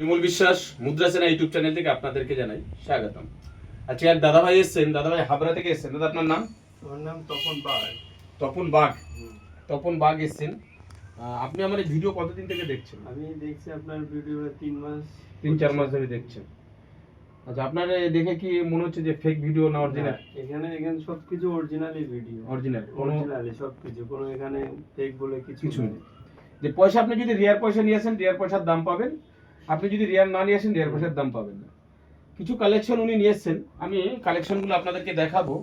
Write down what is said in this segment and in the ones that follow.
বিমল বিশ্বাস মুদ্রা সেনা ইউটিউব চ্যানেল থেকে আপনাদেরকে জানাই স্বাগতম। আজকে এক দাদা ভাই এসছেন দাদা ভাই হাবড়া থেকে এসছেন। দাদা আপনার নাম? আমার নাম তপন পাল তপন বাগ। তপন বাগ এসছেন। আপনি আমার এই ভিডিও কতদিন থেকে দেখছেন? আমি দেখছি আপনার ভিডিও তিন মাস তিন চার মাস ধরে দেখছেন। আচ্ছা আপনার দেখে কি মনে হচ্ছে যে ফেক ভিডিও না অরিজিনাল হ্যাঁ, এখানে এখানে সবকিছু অরিজিনালই ভিডিও অরিজিনাল কোনো অরিজিনালি সবকিছু কোনো এখানে ফেক বলে কিছু নেই। যে পয়সা আপনি যদি রিয়ার পয়সা নিয়ে আসেন রিয়ার পয়সার দাম পাবেন। আপনি যদি রিয়ার না নিয়ে আসেন রিয়ার পয়সার দাম পাবেন না। কিছু কালেকশন উনি নিয়ে এসছেন। আমি কালেকশনগুলো আপনাদেরকে দেখাবো।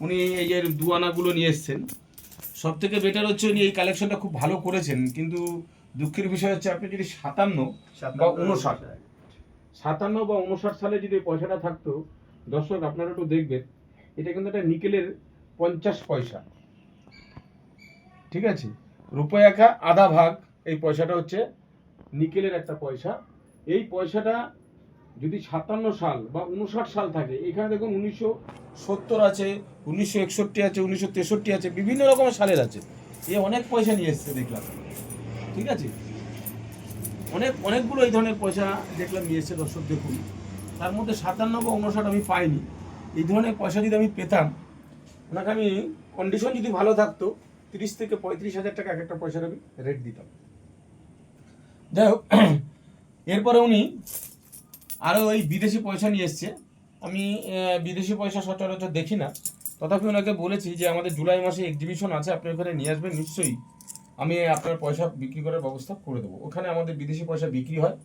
উনি এই যে দুয়ানাগুলো নিয়ে এসছেন। সব থেকে বেটার হচ্ছে উনি এই কালেকশনটা খুব ভালো করেছেন কিন্তু দুঃখের বিষয় হচ্ছে আপনি যদি সাতান্ন বা উনষাট সাতান্ন বা উনষাট সালে যদি পয়সাটা থাকতো দর্শক আপনারা একটু দেখবেন এটা কিন্তু একটা নিকেলের পঞ্চাশ পয়সা। ঠিক আছে? রুপে একা আধা ভাগ এই পয়সাটা হচ্ছে নিকেলের একটা পয়সা। এই পয়সাটা যদি সাতান্ন সাল বা উনষাট সাল থাকে, এখানে দেখুন উনিশশো সত্তর আছে, উনিশশো একষট্টি আছে, উনিশশো তেষট্টি আছে, বিভিন্ন রকমের সালের আছে। এ অনেক পয়সা নিয়ে এসছে দেখলাম। ঠিক আছে? অনেক, অনেকগুলো এই ধরনের পয়সা দেখলাম নিয়ে এসছে দর্শক, দেখুন। তার মধ্যে সাতান্ন বা উনষাট আমি পাইনি। এই ধরনের পয়সা যদি আমি পেতাম, ওনাকে আমি কন্ডিশন যদি ভালো থাকতো, তিরিশ থেকে পঁয়ত্রিশ হাজার টাকা এক একটা পয়সার আমি রেট দিতাম। যাই হোক এরপরে উনি আরও ওই বিদেশি পয়সা নিয়ে এসছে। আমি বিদেশি পয়সা সচরাচর দেখি না। তথাপি ওনাকে বলেছি যে আমাদের জুলাই মাসে এক্সিবিশন আছে, আপনি ওখানে নিয়ে আসবেন, নিশ্চয়ই আমি আপনার পয়সা বিক্রি করার ব্যবস্থা করে দেবো। ওখানে আমাদের বিদেশি পয়সা বিক্রি হয়,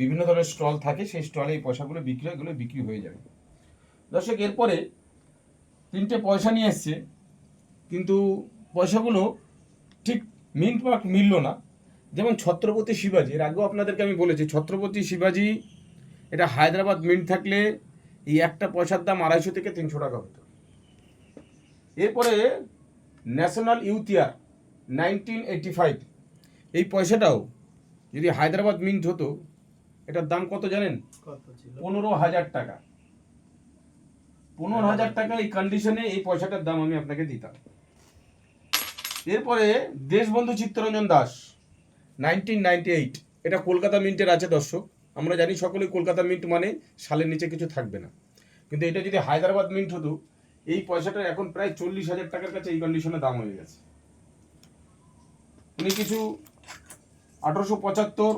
বিভিন্ন ধরনের স্টল থাকে, সেই স্টলে এই পয়সাগুলো বিক্রি হয়, এগুলো বিক্রি হয়ে যাবে। দর্শক, এরপরে তিনটে পয়সা নিয়ে এসছে, কিন্তু পয়সাগুলো ঠিক মিন্ট মার্ক মিলল না। যেমন ছত্রপতি শিবাজি এর আগেও আপনাদেরকে আমি বলেছি ছত্রপতি শিবাজি এটা হায়দ্রাবাদ মিন্ট থাকলে এই একটা পয়সার দাম আড়াইশো থেকে তিনশো টাকা হতো। এরপরে national youth year nineteen eighty five এই পয়সাটাও যদি হায়দ্রাবাদ মিন্ট হতো এটার দাম কত জানেন? পনেরো হাজার টাকা। পনেরো হাজার টাকা এই কন্ডিশনে এই পয়সাটার দাম আমি আপনাকে দিতাম। এরপরে Deshbandhu Chittaranjan Das nineteen ninety eight. এটা কলকাতা মিন্টের আছে দর্শক। আমরা জানি সকলেই কলকাতা মিন্ট মানে সালের নিচে কিছু থাকবে না। কিন্তু এটা যদি হায়দ্রাবাদ মিন্ট হতো, এই পয়সাটা এখন প্রায় চল্লিশ হাজার টাকার কাছে এই কন্ডিশনে দাম হয়ে গেছে। উনি কিছু আঠারোশো পঁচাত্তর,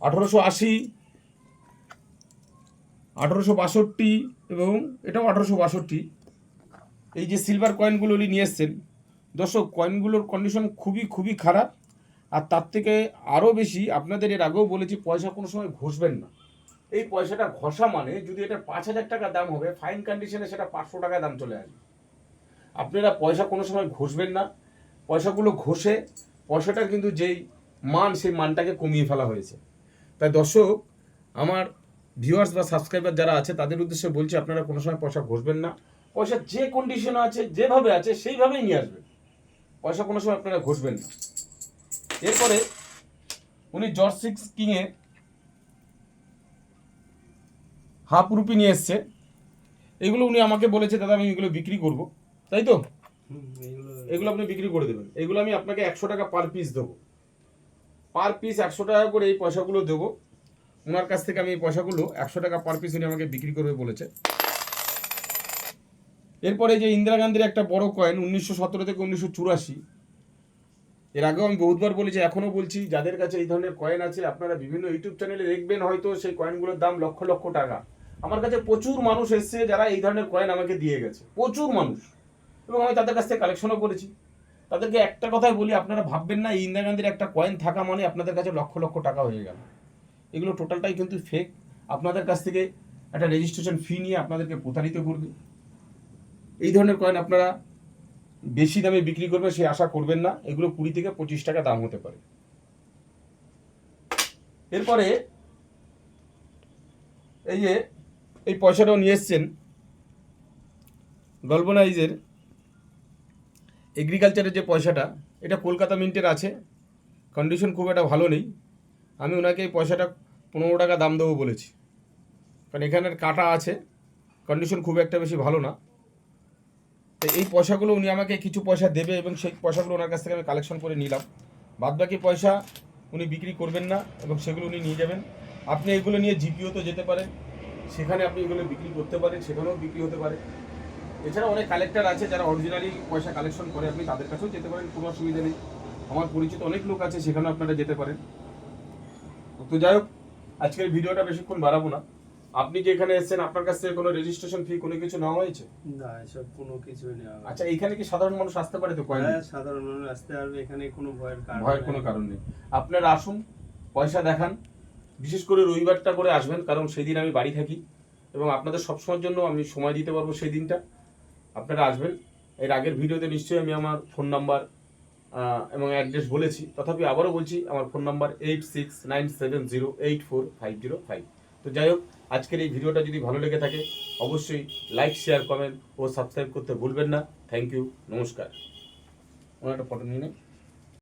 আঠারোশো আশি, আঠারোশো বাষট্টি এবং এটাও আঠারোশো বাষট্টি। এই যে সিলভার কয়েনগুলো উনি নিয়ে এসছেন দর্শক কয়েনগুলোর কন্ডিশন খুবই খুবই খারাপ। আর তার থেকে আরও বেশি আপনাদের এর আগেও বলেছি, পয়সা কোনো সময় ঘষবেন না। এই পয়সাটা ঘষা মানে যদি এটা পাঁচ হাজার টাকা দাম হবে ফাইন কন্ডিশনে সেটা পাঁচশো টাকা দাম চলে আসবে। আপনারা পয়সা কোনো সময় ঘষবেন না। পয়সাগুলো ঘষে পয়সাটার কিন্তু যেই মান, সেই মানটাকে কমিয়ে ফেলা হয়েছে। তাই দর্শক, আমার ভিউয়ার্স বা সাবস্ক্রাইবার যারা আছে, তাদের উদ্দেশ্যে বলছি, আপনারা কোনো সময় পয়সা ঘষবেন না। পয়সা যে কন্ডিশনে আছে, যেভাবে আছে, সেইভাবেই নিয়ে আসবেন। পয়সা কোনো সময় আপনারা ঘষবেন না। এরপরে উনি জর্জ সিক্স কিংয়ে হাফ রুপি নিয়ে এসছে। এগুলো উনি আমাকে বলেছে, দাদা, আমি এগুলো বিক্রি করব। তাই তো? এগুলো আপনি বিক্রি করে দেবেন। এগুলো আমি আপনাকে একশো টাকা পার পিস দেবো। পার পিস একশো টাকা করে এই পয়সাগুলো দেবো। ওনার কাছ থেকে আমি এই পয়সাগুলো একশো টাকা পার পিস উনি আমাকে বিক্রি করবে বলেছে। এরপরে যে ইন্দিরা গান্ধীর একটা বড় কয়েন উনিশশো সতেরো থেকে উনিশশো চুরাশি, এর আগেও আমি বহুতবার বলেছি এখনও বলছি, যাদের কাছে এই ধরনের কয়েন আছে, আপনারা বিভিন্ন ইউটিউব চ্যানেলে দেখবেন হয়তো সেই কয়েনগুলোর দাম লক্ষ লক্ষ টাকা। আমার কাছে প্রচুর মানুষ এসছে যারা এই ধরনের কয়েন আমাকে দিয়ে গেছে, প্রচুর মানুষ। এবং আমি তাদের কাছ থেকে কালেকশনও করেছি। তাদেরকে একটা কথাই বলি, আপনারা ভাববেন না ইন্দিরা গান্ধীর একটা কয়েন থাকা মানে আপনাদের কাছে লক্ষ লক্ষ টাকা হয়ে গেল। এগুলো টোটালটাই কিন্তু ফেক আপনাদের কাছ থেকে একটা রেজিস্ট্রেশন ফি নিয়ে আপনাদেরকে প্রতারিত করবে। এই ধরনের কয়েন আপনারা বেশি দামে বিক্রি করবেন, সেই আশা করবেন না। এগুলো কুড়ি থেকে পঁচিশ টাকা দাম হতে পারে। এরপরে এই যে, এই পয়সাটাও নিয়ে এসছেন গল্পনাইজের এগ্রিকালচারের যে পয়সাটা, এটা কলকাতা মিন্টের আছে। কন্ডিশন খুব একটা ভালো নেই। আমি ওনাকে এই পয়সাটা পনেরো টাকা দাম দেবো বলেছি। কারণ এখানের কাটা আছে। কন্ডিশন খুব একটা বেশি ভালো না। তো এই পয়সাগুলো উনি আমাকে কিছু পয়সা দেবে এবং সেই পয়সাগুলো ওনার কাছ থেকে আমি কালেকশন করে নিলাম। বাদবাকি পয়সা উনি বিক্রি করবেন না এবং সেগুলো উনি নিয়ে যাবেন। আপনি এগুলো নিয়ে জিপিওতে যেতে পারেন। সেখানে আপনি এগুলো বিক্রি করতে পারেন, সেখানেও বিক্রি হতে পারে। এছাড়া অনেক কালেক্টর আছে যারা অরিজিনালি পয়সা কালেকশন করে, আপনি তাদের কাছেও যেতে পারেন, কোনো অসুবিধা নেই। আমার পরিচিত অনেক লোক আছে, সেখানেও আপনারা যেতে পারেন। তো যাই হোক, আজকের ভিডিওটা বেশিক্ষণ বাড়াবো না। আপনি কি এখানে এসেছেন? আপনার কাছ থেকে কোনো রেজিস্ট্রেশন ফি কোনো কিছু নেওয়া হয়েছে? না এসব কোনো কিছুই নেই আচ্ছা এইখানে কি সাধারণ মানুষ আসতে পারে তো কয়েক হ্যাঁ সাধারণ মানুষ আসতে পারবে এখানে কোনো ভয়ের কারণ ভয়ের কোনো কারণ নেই। আপনারা আসুন পয়সা দেখান। বিশেষ করে রবিবারটা করে আসবেন কারণ সেই দিন আমি বাড়ি থাকি এবং আপনাদের সবসময়ের জন্য আমি সময় দিতে পারব সেই দিনটা। আপনারা আসবেন। এর আগের ভিডিওতে নিশ্চয়ই আমি আমার ফোন নাম্বার এবং অ্যাড্রেস বলেছি। তথাপি আবারও বলছি আমার phone number eight six nine seven zero eight four five zero five তো যাই হোক, আজকের এই ভিডিওটা যদি ভালো লেগে থাকে, অবশ্যই লাইক শেয়ার কমেন্ট ও সাবস্ক্রাইব করতে ভুলবেন না। থ্যাংক ইউ নমস্কার। ওনার একটা ফটো নিয়ে নেই।